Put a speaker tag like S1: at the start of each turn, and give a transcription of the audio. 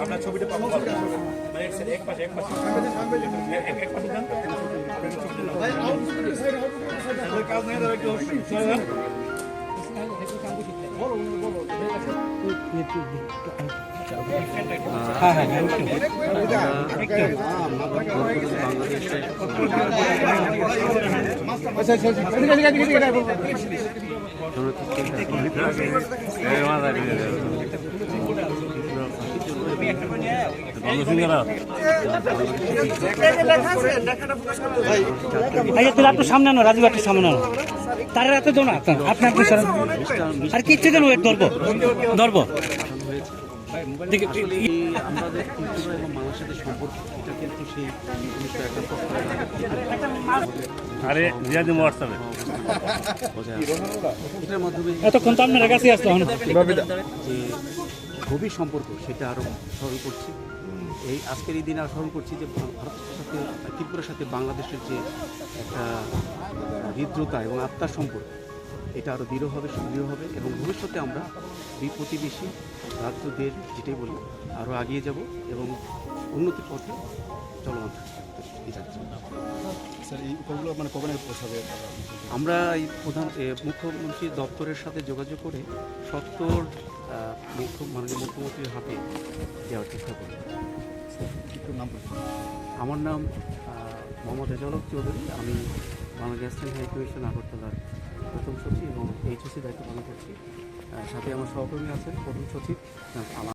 S1: আপনার ছবিটা পাবো এক পাশে এক পাশে এক- পাশে যান কাজ নেই।
S2: আচ্ছা তুই একটু সামনে আনো রাজীব একটু সামনে আনো। তার রাতে দো না আপনি আপনি আর কিচ্ছু কেন ওয়েট ধরবো? ধরবো। দেখি,
S3: এই আমাদের ত্রিপুরা এবং বাংলার সাথে সম্পর্ক এটা কিন্তু সেই
S4: আরে দিয়া দিন হোয়াটসঅ্যাপে
S2: এতক্ষণ তো আপনার কাছে আসতো
S3: যে গভীর সম্পর্ক সেটা আরও স্মরণ করছি। এই আজকের এই দিনে আরও স্মরণ করছি যে ভারতের সাথে ত্রিপুরার সাথে বাংলাদেশের যে একটা হৃদ্রতা এবং আত্মার সম্পর্ক এটা আরও দৃঢ় হবে সুদৃঢ় হবে এবং ভবিষ্যতে আমরা দুই প্রতিবেশী রাজ্যদের যেটাই বলি আরও এগিয়ে যাব এবং উন্নতির পথে চলমান যাচ্ছি
S5: স্যার এই মানে পৌঁছাবে?
S3: আমরা এই প্রধান এ, মুখ্যমন্ত্রীর দপ্তরের সাথে যোগাযোগ করে সত্তর মুখ্য মাননীয় মুখ্যমন্ত্রীর হাতে দেওয়ার চেষ্টা করি।
S5: নাম
S3: আমার নাম মোহাম্মদ রেজাউল চৌধুরী। আমি বাংলাদেশ হাই কমিশন আগরতলার প্রথম সচিব এবং এইচওসি দায়িত্ব পালন করছি। সাথে আমার সহকর্মী আছেন প্রথম সচিব আমার